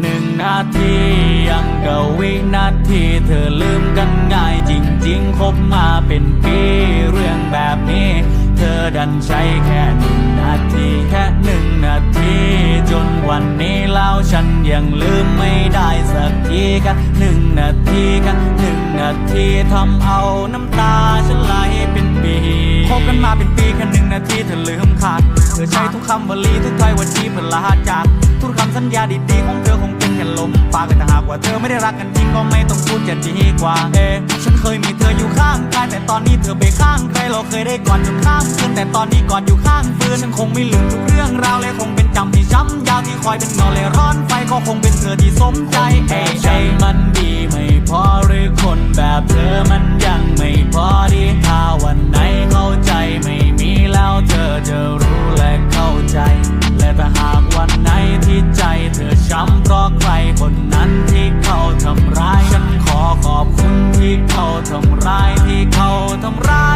หนึ่งนาทียังกับวินาทีเธอลืมกันง่ายจริงๆ คบมาเป็นปีเรื่องแบบนี้ เธอดันใช้แค่หนึ่งนาทีแค่หนึ่งนาที จนวันนี้แล้วฉันยังลืมไม่ได้สักทีกันหนึ่งนาทีกันหนึ่งนาทีทำเอาน้ำตาฉันไหลเป็นปีคบกันมาเป็นปีแค่หนึ่งนาทีเธอลืมขาดเธอใช้ทุกคำวลีทุกถ้อยวจีเพื่อลาจาก สัญญาดีๆของเธอคงเป็นแค่ลมปากแต่ถ้าหากว่าเธอไม่ได้รักกันจริงก็ไม่ต้องพูดจะดีกว่า เอฉันเคยมีเธออยู่ข้างกายแต่ตอนนี้เธอไปข้างใครเราเคยได้กอดจนข้ามคืนแต่ตอนนี้กอดอยู่ข้างฟืนฉันคงไม่ลืมทุกเรื่องราวเลยคงเป็นจำที่ช้ำยาวที่คอยเป็นเงาเลยร้อนไฟก็คงเป็นเธอที่สมใจเอะใจมันดีไม่พอหรือคนแบบเธอมันย คนนั้นที่เขาทำร้าย ฉันขอขอบคุณที่เขาทำร้ายที่เขาทำร้าย